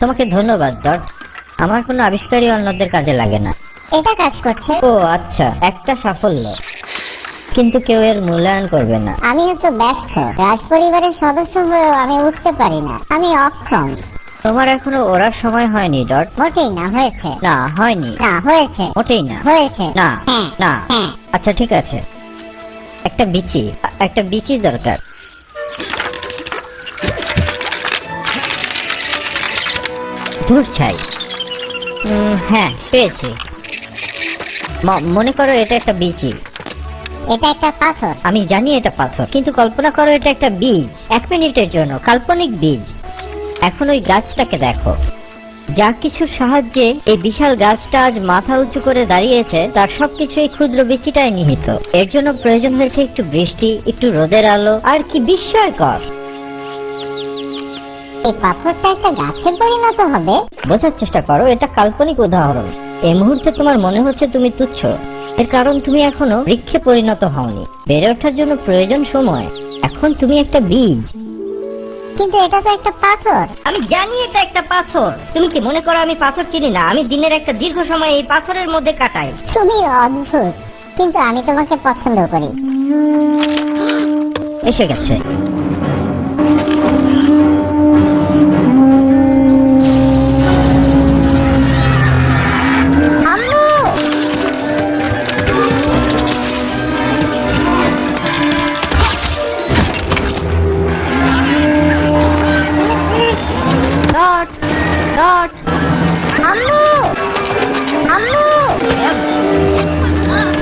তোমাকে ধন্যবাদ ডট আমার কোনো আবিষ্কারই অন্যদের কাজে লাগে না। এটা কাজ করছে। ও আচ্ছা একটা সাফল্য। কিন্তু কেউ এর মূল্যায়ন করবে না। আমি তো ব্যর্থ। রাজ পরিবারের সদস্য হয়েও আমি উঠতে পারি না। আমি অক্ষম। তোমার এখনও ওড়ার সময় হয়নি ডট মোটেই না হয়েছে। না হয়নি। না হয়েছে। মোটেই না। হয়েছে। না হ্যাঁ না। হ্যাঁ। আচ্ছা ঠিক আছে। একটা বিচি। একটা বিচি দরকার। দূর ছাই হ্যাঁ পেয়েছি। মনে করো এটা একটা বিচি এটা একটা পাথর। আমি জানি এটা পাথর কিন্তু কল্পনা করো এটা একটা বীজ। এক মিনিটের জন্য কাল্পনিক বীজ। এখন ওই গাছটাকে দেখো। যা কিছুর সাহায্যে এই বিশাল গাছটা আজ মাথা উঁচু করে দাঁড়িয়েছে তার সবকিছু এই ক্ষুদ্র বিচিটায় নিহিত। এর জন্য প্রয়োজন হয়েছে একটু বৃষ্টি একটু রোদের আলো আর কি বিস্ময়কর। এই পাথরটা একটা গাছে পরিণত হবে? বোঝার চেষ্টা করো এটা কাল্পনিক উদাহরণ। এই মুহূর্তে তোমার মনে হচ্ছে তুমি তুচ্ছ। এর কারণ তুমি এখনও বৃক্ষে পরিণত হওনি। বেড়ে ওঠার জন্য প্রয়োজন সময়। এখন তুমি একটা বীজ। কিন্তু এটা তো একটা পাথর। আমি জানি এটা একটা পাথর। তুমি কি মনে করো আমি পাথর চিনি না? আমি দিনের একটা দীর্ঘ সময় এই পাথরের মধ্যে কাটাই। তুমি অদ্ভুত। কিন্তু আমি তোমাকে পছন্দ করি। এসে গেছে। ডট আম্মু! আম্মু!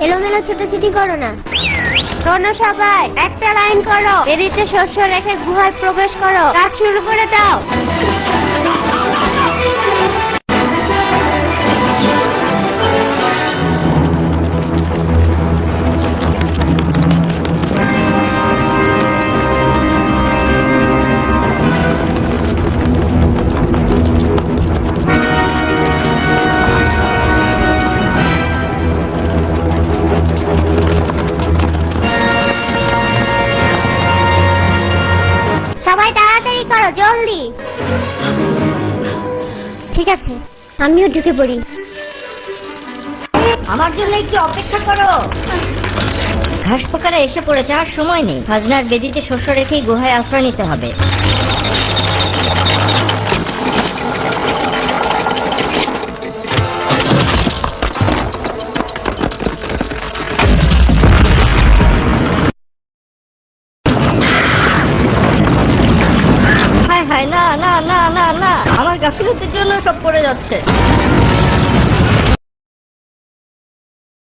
এলোমেলো ছোটাছুটি করো না। শোনো সবাই, একটা লাইন করো। এদিকে শস্য রেখে গুহায় প্রবেশ করো। কাজ শুরু করে দাও। ঠিক আছে আমিও ঢুকে পড়ি। আমার জন্য একটু অপেক্ষা করো। ঘাস পোকারা এসে পড়েছে, আর সময় নেই। খাজনার বেদিতে শস্য রেখেই গুহায় আশ্রয় নিতে হবে। না না না না না। গাফিলতির জন্য সব করে যাচ্ছে।